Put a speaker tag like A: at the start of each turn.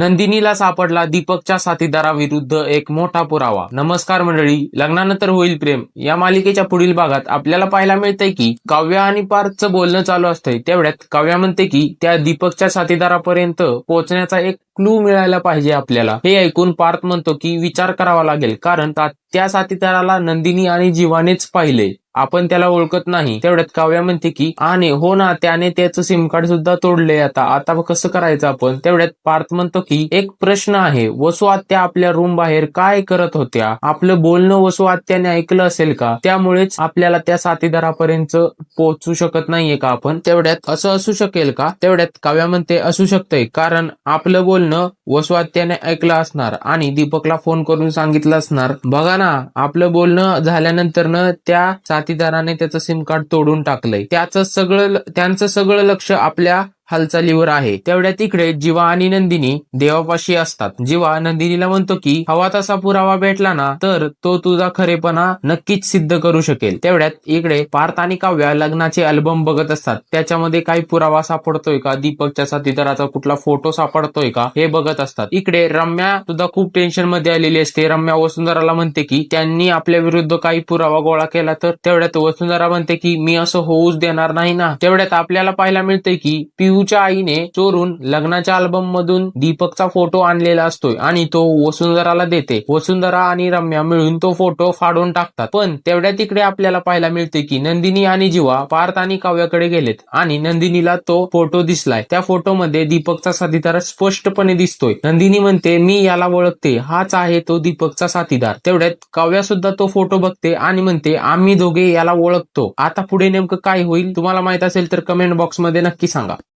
A: नंदिनीला सापडला दीपकच्या साथीदाराविरुद्ध एक मोठा पुरावा. नमस्कार मंडळी लग्नानंतर होईल प्रेम. या मालिकेच्या पुढील भागात आपल्याला पाहायला मिळतंय की काव्य आणि पार्थचं बोलणं चालू असतंय. तेवढ्यात काव्या म्हणते की त्या दीपकच्या साथीदारापर्यंत पोहोचण्याचा एक क्लू मिळायला पाहिजे आपल्याला. हे ऐकून पार्थ म्हणतो की विचार करावा लागेल. कारण त्या साथीदाराला नंदिनी आणि जीवानेच पाहिले. आपण त्याला ओळखत नाही. तेवढ्यात काव्या म्हणते की आणि हो ना त्याने त्याचं सिम कार्ड सुद्धा तोडले आता. आता कसं करायचं आपण? तेवढ्यात पार्थ म्हणतो की एक प्रश्न आहे. वसू आत्या आपल्या रूम बाहेर काय करत होत्या? आपलं बोलणं वसू आत्याने ऐकलं असेल का? त्यामुळेच आपल्याला त्या साथीदारापर्यंत पोहोचू शकत नाहीये का आपण? तेवढ्यात असं असू शकेल का? तेवढ्यात काव्या म्हणते असू शकतंय. कारण आपलं बोलणं वसू आत्याने ऐकलं असणार आणि दीपकला फोन करून सांगितलं असणार. बघा ना आपलं बोलणं झाल्यानंतर त्या साथीदाराने त्याचं सिम कार्ड तोडून टाकलंय. त्याचं सगळं त्यांचं सगळं लक्ष आपल्या हालचालीवर आहे. तेवढ्या तिकडे जीवा आणि नंदिनी देवापाशी असतात. जीवा नंदिनीला म्हणतो की हवा तसा पुरावा भेटला ना तर तो तुझा खरेपणा नक्कीच सिद्ध करू शकेल. तेवढ्यात इकडे पार्थ आणि काव्या लग्नाचे अल्बम बघत असतात. त्याच्यामध्ये काही पुरावा सापडतोय का? दीपकच्या साथीदाराचा कुठला फोटो सापडतोय का? हे बघत असतात. इकडे रम्या सुद्धा खूप टेन्शनमध्ये आलेली असते. रम्या वसुंधराला म्हणते की त्यांनी आपल्या विरुद्ध काही पुरावा गोळा केला तर? तेवढ्यात वसुंधरा म्हणते की मी असं होऊच देणार नाही ना. तेवढ्यात आपल्याला पाहायला मिळतंय की पिऊच्या आईने चोरून लग्नाच्या अल्बम मधून दीपकचा फोटो आणलेला असतोय आणि तो वसुंधराला देते. वसुंधरा आणि रम्या मिळून तो फोटो फाडून टाकतात. पण तेवढ्या तिकडे आपल्याला पाहायला मिळते की नंदिनी आणि जीवा पार्थ आणि काव्याकडे गेलेत आणि नंदिनीला तो फोटो दिसलाय. त्या फोटोमध्ये दीपकचा साथीदार स्पष्टपणे दिसतोय. नंदिनी म्हणते मी याला ओळखते. हाच आहे तो दीपकचा साथीदार. तेवढ्यात काव्या सुद्धा तो फोटो बघते आणि म्हणते आम्ही दोघे याला ओळखतो. आता पुढे नेमकं काय होईल? तुम्हाला माहीत असेल तर कमेंट बॉक्समध्ये नक्की सांगा.